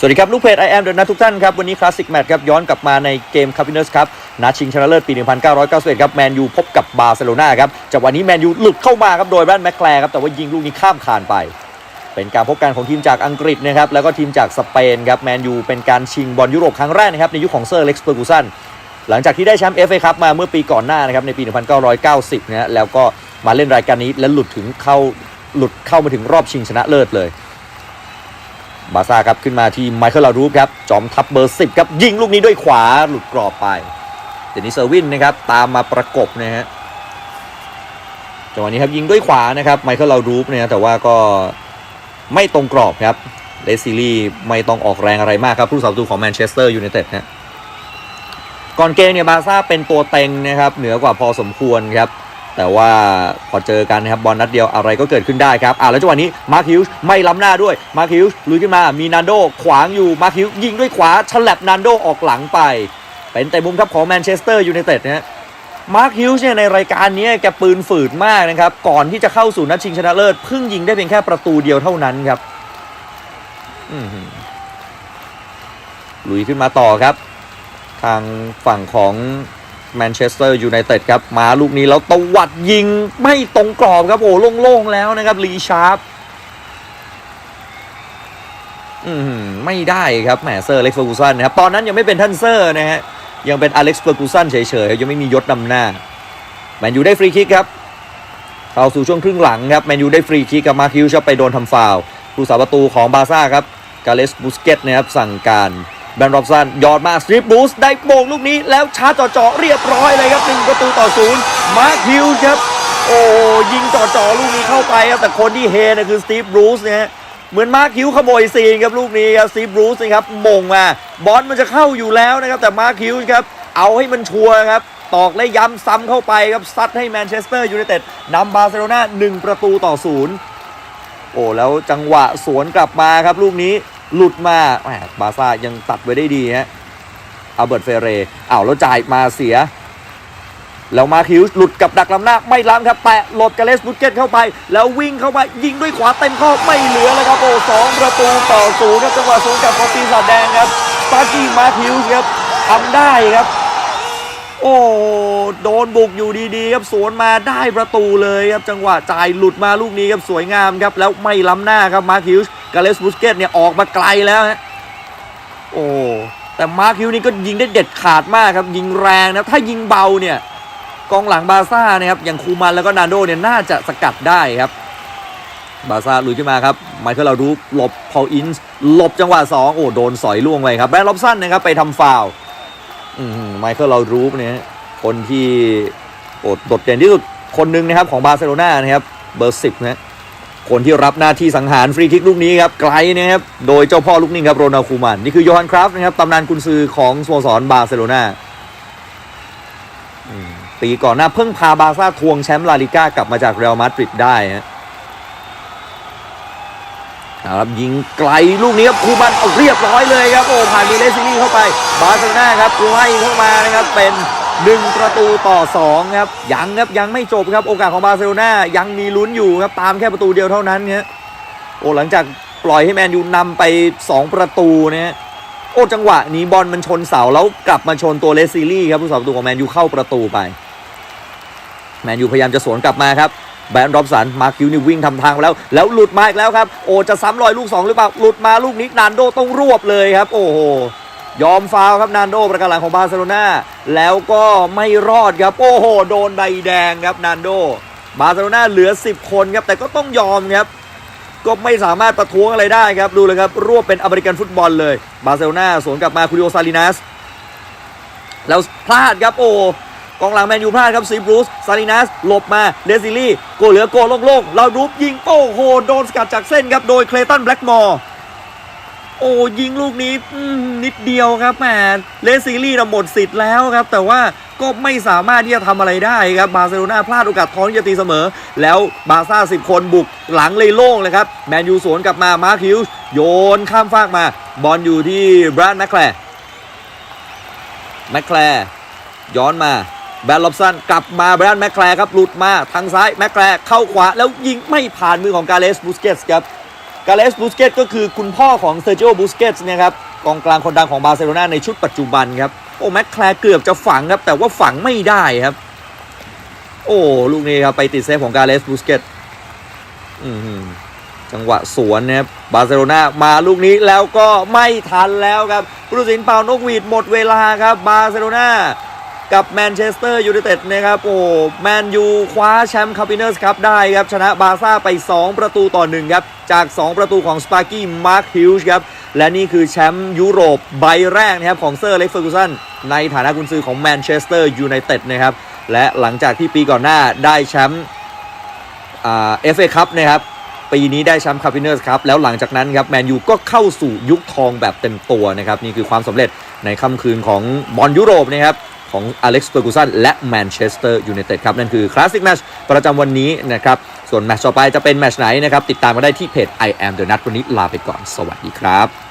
สวัสดีครับ ลูกเพจ I am เดอะนัทุกท่านครับ วันนี้คลาสสิกแมตช์ครับ ย้อนกลับมาในเกมคาปิเนอร์สครับนัดชิงชนะเลิศปี 1991 ครับ แมนยูพบกับบาร์เซโลนาครับจากวันนี้แมนยูหลุดเข้ามาครับ โดยแบรนแมคแคลร์ครับแต่ว่ายิงลูกนี้ข้ามคานไป เป็นการพบกันของทีมจากอังกฤษนะครับแล้วก็ทีมจากสเปนครับแมนยูเป็นการชิงบอลยุโรปครั้งแรกนะครับในยุคของเซอร์เล็กซ์เฟอร์กูสันหลังจากที่ได้แชมป์เอฟเอคัพมาเมื่อปีก่อนหน้านะครับในปี 1990นะฮะแล้วก็มาเล่นรายการนี้และหลุดถึงเข้าหลุดเข้ามาถึงรอบชิงชนะเลิศเลย บาซ่าครับขึ้นมาที่ไมเคิลลารูฟครับ จอมทัพเบอร์10ครับ ยิงลูกนี้ด้วยขวาหลุดกรอบไป เดนิสเซอร์วินนะครับ ตามมาประกบนะฮะจังหวะนี้ครับยิงด้วยขวานะครับไมเคิลลารูฟเนี่ยแต่ว่าก็ไม่ตรงกรอบครับเลซิลี่ไม่ต้องออกแรงอะไรมากครับผู้สาประตูของแมนเชสเตอร์ยูไนเต็ดนะก่อนเกมเนี่ยบาซ่าเป็นตัวเต็งนะครับเหนือกว่าพอสมควรครับ แต่ว่าพอเจอกันนะครับบอลนัดเดียวอะไรก็เกิดขึ้นได้ครับอ่าแล้วจังหวะนี้มาร์คิวส์ไม่ล้ำหน้าด้วยมาร์คิวส์ลุยขึ้นมามีนันโดขวางอยู่มาร์คิวส์ยิงด้วยขวาฉลับนันโดออกหลังไป เป็นแต่มุมครับของแมนเชสเตอร์ยูไนเต็ดนะฮะมาร์คฮิวส์เนี่ยในรายการนี้แกปืนฝืดมากนะครับ ก่อนที่จะเข้าสู่นัดชิงชนะเลิศเพิ่งยิงได้เพียงแค่ประตูเดียวเท่านั้นครับอื้อหือลุยขึ้นมาต่อครับ ทางฝั่งของ แมนเชสเตอร์ยูไนเต็ดครับ มาลูกนี้แล้วตวัดยิงไม่ตรงกรอบครับ โอ้โล่งๆแล้วนะครับ ลีชาร์ปอืมไม่ได้ครับแหมเซอร์อเล็กซ์เฟอร์กูสันนะครับ ตอนนั้นยังไม่เป็นท่านเซอร์นะฮะ ยังเป็นอเล็กซ์เฟอร์กูสันเฉยๆ ยังไม่มียศนำหน้า แมนยูได้ฟรีคิกครับ เข้าสู่ช่วงครึ่งหลังครับ แมนยูได้ฟรีคิกกับมาคิวชอบไปโดนทำฟาวผู้สาประตูของบาซ่าครับกาเลสบูสเกตนะครับสั่งการ แบนรอบสันยอดมาสตรีปบูสได้โมงลูกนี้แล้วชาร์จจ่อๆเรียบร้อยเลยครับหนึ่งประตูต่อศูนย์มาร์คฮิวส์ครับ โอ้ยิงจ่อๆลูกนี้เข้าไปครับแต่คนที่เฮนะคือสตีฟบรูซนะฮะเหมือนมาร์คฮิวส์ขโมยซีนครับลูกนี้ครับสตีฟบรูซนะครับมงมาบอลมันจะเข้าอยู่แล้วนะครับแต่มาร์คฮิวส์ครับเอาให้มันชัวร์ครับตอกและย้ำซ้ำเข้าไปครับซัดให้แมนเชสเตอร์ยูไนเต็ดนำบาร์เซโลนาหนึ่งประตูต่อศูนย์โอ้แล้วจังหวะสวนกลับมาครับลูกนี้ หลุดมาแหมบาร์ซ่ายังตัดไว้ได้ดีฮะอัลเบิร์ตเฟเรอ้าวแล้วจ่ายมาเสีย แล้วมาคิวส์หลุดกับดักลำหน้า ไม่ล้ำครับ แตะหลดกาเลสบุตเกตเข้าไป แล้ววิ่งเข้ามายิงด้วยขวาเต็มข้อไม่เหลือแล้วครับโอ้สองประตูต่อศูนย์ครับจังหวะสวนกลับขอปีศาจแดงครับสตากี้มาคิวส์ครับทำได้ครับ โอ้โดนบุกอยู่ดีๆครับสวนมาได้ประตูเลยครับจังหวะจ่ายหลุดมาลูกนี้ครับสวยงามครับแล้วไม่ล้ำหน้าครับมาคิวส์ กาเลสบุสเกตเนี่ยออกมาไกลแล้วฮะโอ้แต่มาร์คิวนี่ก็ยิงได้เด็ดขาดมากครับ ยิงแรงนะถ้ายิงเบาเนี่ยกองหลังบาซ่านะครับอย่างคูมันแล้วก็นาโดเนี่ยน่าจะสกัดได้ครับ บาซ่าลุยขึ้นมาครับไมเคิลลารูปหลบพอลอินส์หลบจังหวะสองโอ้โดนสอยล่วงไปครับแบรนด์ล็อบสันนะครับไปทำฟาวล์ไมเคิลเรารูปเนี่ยคนที่โอดโดดเด่นที่สุดคนหนึ่งนะครับของบาร์เซโลนานะครับเบอร์สิบนะ คนที่รับหน้าที่สังหารฟรีคิกลูกนี้ครับไกลนะครับโดยเจ้าพ่อลูกนิ่งครับโรนัลคูมันนี่คือโยฮันคราฟนะครับตำนานกุนซือของสโมสรบาร์เซโลนาปีก่อนหน้าเพิ่งพาบาร์ซ่าทวงแชมป์ลาลิก้ากลับมาจากเรอัลมาดริดได้ฮะครับยิงไกลลูกนี้ครับคูมันเอาเรียบร้อยเลยครับโอ้ผ่านมีเลสซิลี่เข้าไป บาร์เซโลนาครับไล่เข้ามานะครับเป็น หนึ่งประตูต่อสองครับ ยังครับ ยังไม่จบครับ โอกาสของบาร์เซโลนายังมีลุ้นอยู่ครับ ตามแค่ประตูเดียวเท่านั้นเนี่ยโอ้หลังจากปล่อยให้แมนยูนำไป 2 ประตูเนี่ยโอ้จังหวะนี้บอลมันชนเสาแล้วกลับมาชนตัวเลสซิลี่ครับผู้สาประตูของแมนยูเข้าประตูไปแมนยูพยายามจะสวนกลับมาครับแบนด์ร็อบสันมาคิวนี่วิ่งทำทางมาแล้ว แล้วหลุดมาอีกแล้วครับ โอ้จะซ้ำรอยลูก 2 หรือเปล่า หลุดมาลูกนี้นานโดต้องรวบเลยครับ โอ้โห ยอมฟาวครับนานโดประกันหลังของบาร์เซโลนาแล้วก็ไม่รอดครับ โอ้โห โดนใบแดงครับนานโด บาร์เซโลนาเหลือ 10 คนครับ แต่ก็ต้องยอมครับ ก็ไม่สามารถประท้วงอะไรได้ครับ ดูเลยครับ รวบเป็นอเมริกันฟุตบอลเลย บาร์เซโลนาสวนกลับมาคูริโอซาลินัสแล้วพลาดครับโอ้กองหลังแมนยูพลาดครับซีบรูซซาลินัสหลบมาเดซิลี่โกเหลือโกโล่งๆเรารูปยิงโอ้โหโดนสกัดจากเส้นครับโดยเคลตันแบล็กมอร์ โอ้ยิงลูกนี้นิดเดียวครับแหมเลสซิลี่นะหมดสิทธิ์แล้วครับ แต่ว่าก็ไม่สามารถที่จะทำอะไรได้ครับบาร์เซโลนาพลาดโอกาสท้องจะตีเสมอ แล้วบาซ่า10 คนบุกหลังเลยโล่งเลยครับ แมนยูสวนกลับมามาร์คิวส์โยนข้ามฟากมา บอลอยู่ที่บรันแมคแคลร์แมคแคลร์ย้อนมาแบนล็อบสันกลับมาแบรนด์แมคแคลร์ครับหลุดมาทางซ้ายแมคแคลร์เข้าขวาแล้วยิงไม่ผ่านมือของกาเลสบูสเกตส์ครับ กาเลสบูสเกตก็คือคุณพ่อของเซอร์จิโอบูสเกตนะครับกองกลางคนดังของบาร์เซโลนาในชุดปัจจุบันครับ โอ้แม็กแคลร์เกือบจะฝังครับ แต่ว่าฝังไม่ได้ครับ โอ้ลูกนี้ครับไปติดเซฟของกาเลสบูสเกตอือหือจังหวะสวนนะครับบาร์เซโลนามาลูกนี้แล้วก็ไม่ทันแล้วครับผู้ตัดสินเป่านกหวีดหมดเวลาครับบาร์เซโลนา กับแมนเชสเตอร์ยูไนเต็ดนะครับโอ้แมนยูคว้าแชมป์คาปิเนอร์สครับได้ครับ ชนะบาร์ซ่าไป 2 ประตูต่อ1ครับ จาก 2 ประตูของสปาร์กี้มาร์คฮิลส์ครับ และนี่คือแชมป์ยุโรปใบแรกนะครับของเซอร์เล็กเฟอร์กูสันในฐานะกุนซือของแมนเชสเตอร์ยูไนเต็ดนะครับ และหลังจากที่ปีก่อนหน้าได้แชมป์เอฟเอคัพนะครับปีนี้ได้แชมป์คาปิเนอร์สครับ แล้วหลังจากนั้นครับ แมนยูก็เข้าสู่ยุคทองแบบเต็มตัวนะครับ นี่คือความสำเร็จในค่ำคืนของบอลยุโรปนะครับ ของอเล็กซ์เฟอร์กูสันและแมนเชสเตอร์ยูไนเต็ดครับ นั่นคือคลาสสิกแมชประจำวันนี้นะครับ ส่วนแมชต่อไปจะเป็นแมชไหนนะครับ ติดตามกันได้ที่เพจ I am the nut วันนี้ลาไปก่อนสวัสดีครับ